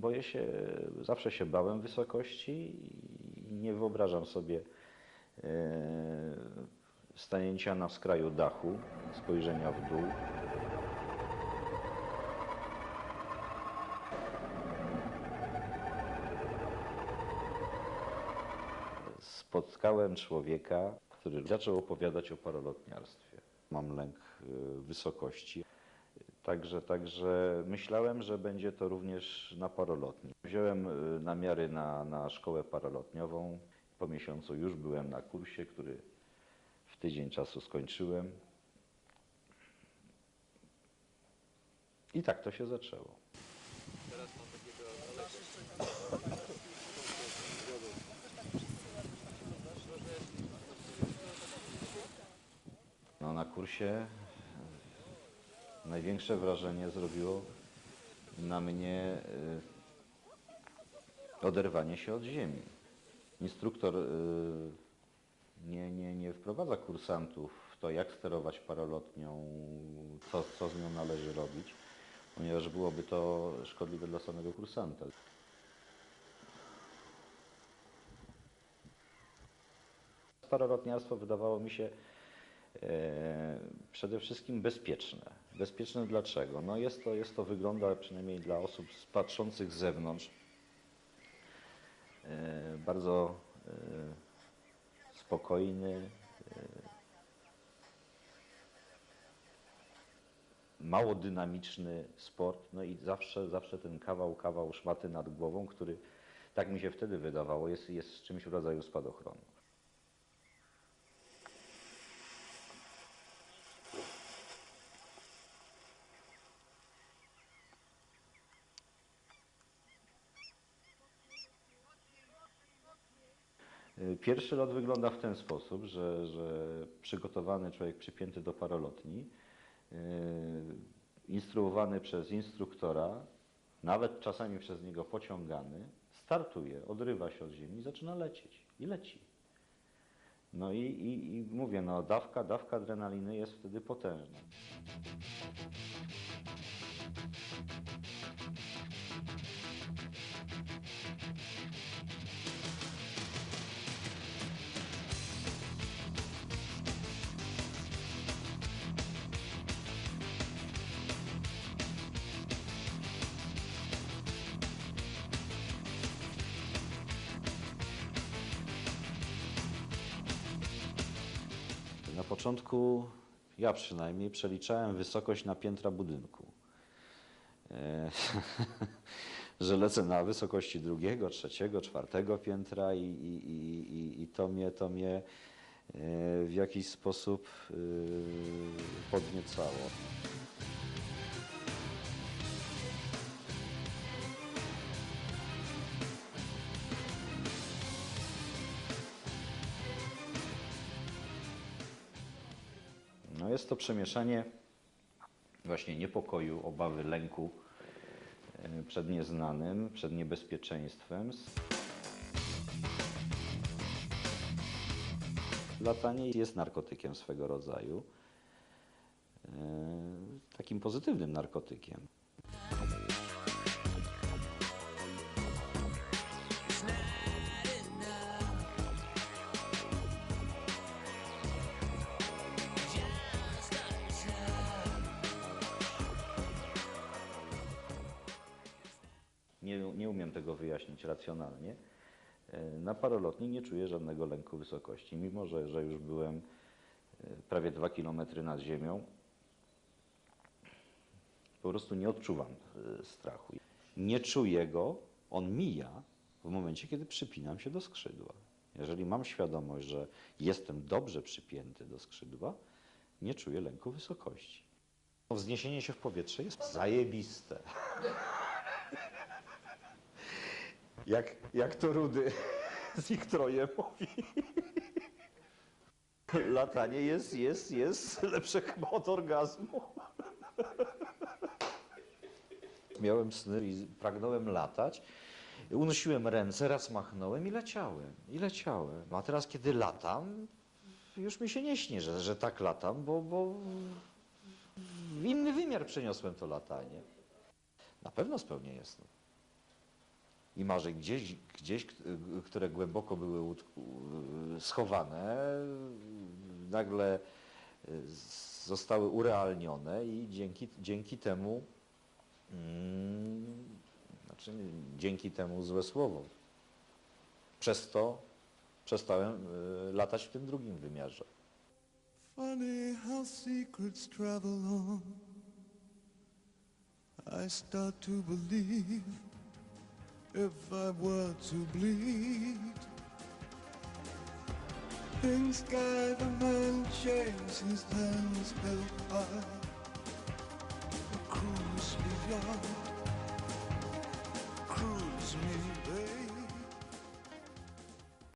Boję się, zawsze się bałem wysokości i nie wyobrażam sobie e, stanięcia na skraju dachu, spojrzenia w dół. Spotkałem człowieka, który zaczął opowiadać o paralotniarstwie. Mam lęk e, wysokości. Także, także myślałem, że będzie to również na paralotni. Wziąłem y, namiary na, na szkołę paralotniową. Po miesiącu już byłem na kursie, który w tydzień czasu skończyłem. I tak to się zaczęło. No, na kursie największe wrażenie zrobiło na mnie y, oderwanie się od ziemi. Instruktor y, nie, nie, nie wprowadza kursantów w to, jak sterować paralotnią, co, co z nią należy robić, ponieważ byłoby to szkodliwe dla samego kursanta. Paralotniarstwo wydawało mi się e, przede wszystkim bezpieczne. Bezpieczne dlaczego? No jest to, jest to wygląda przynajmniej dla osób patrzących z zewnątrz e, bardzo e, spokojny, e, mało dynamiczny sport, no i zawsze, zawsze ten kawał, kawał szmaty nad głową, który, tak mi się wtedy wydawało, jest, jest czymś w rodzaju spadochronu. Pierwszy lot wygląda w ten sposób, że, że przygotowany człowiek przypięty do paralotni, yy, instruowany przez instruktora, nawet czasami przez niego pociągany, startuje, odrywa się od ziemi zaczyna lecieć. I leci. No i, i, i mówię, no dawka, dawka adrenaliny jest wtedy potężna. Na początku, ja przynajmniej, przeliczałem wysokość na piętra budynku. E, że lecę na wysokości drugiego, trzeciego, czwartego piętra i, i, i, i- to mnie, to mnie e, w jakiś sposób e, podniecało. Jest to przemieszanie właśnie niepokoju, obawy, lęku e, przed nieznanym, przed niebezpieczeństwem. Latanie jest narkotykiem swego rodzaju, e, takim pozytywnym narkotykiem. Nie, nie umiem tego wyjaśnić racjonalnie. E, Na parolotni nie czuję żadnego lęku wysokości, mimo że, że już byłem e, prawie dwa kilometry nad ziemią. Po prostu nie odczuwam e, strachu. Nie czuję go, on mija w momencie, kiedy przypinam się do skrzydła. Jeżeli mam świadomość, że jestem dobrze przypięty do skrzydła, nie czuję lęku wysokości. Wzniesienie się w powietrze jest zajebiste. Jak, jak to Rudy z ich troje mówi. Latanie jest, jest, jest lepsze chyba od orgazmu. Miałem sny i pragnąłem latać. Unosiłem ręce, raz machnąłem i leciałem. I leciałem. A teraz, kiedy latam, już mi się nie śni, że, że tak latam, bo, bo w inny wymiar przeniosłem to latanie. Na pewno spełnienie snu. I marzeń gdzieś, gdzieś które głęboko były schowane, nagle y, zostały urealnione i dzięki, dzięki temu, mm, znaczy dzięki temu złe słowo, przez to przestałem y, latać w tym drugim wymiarze. Funny how secrets travel on. I start to believe if I were to bleed. In sky the man shaves his hands held high. Cruise me, young. Cruise me, baby.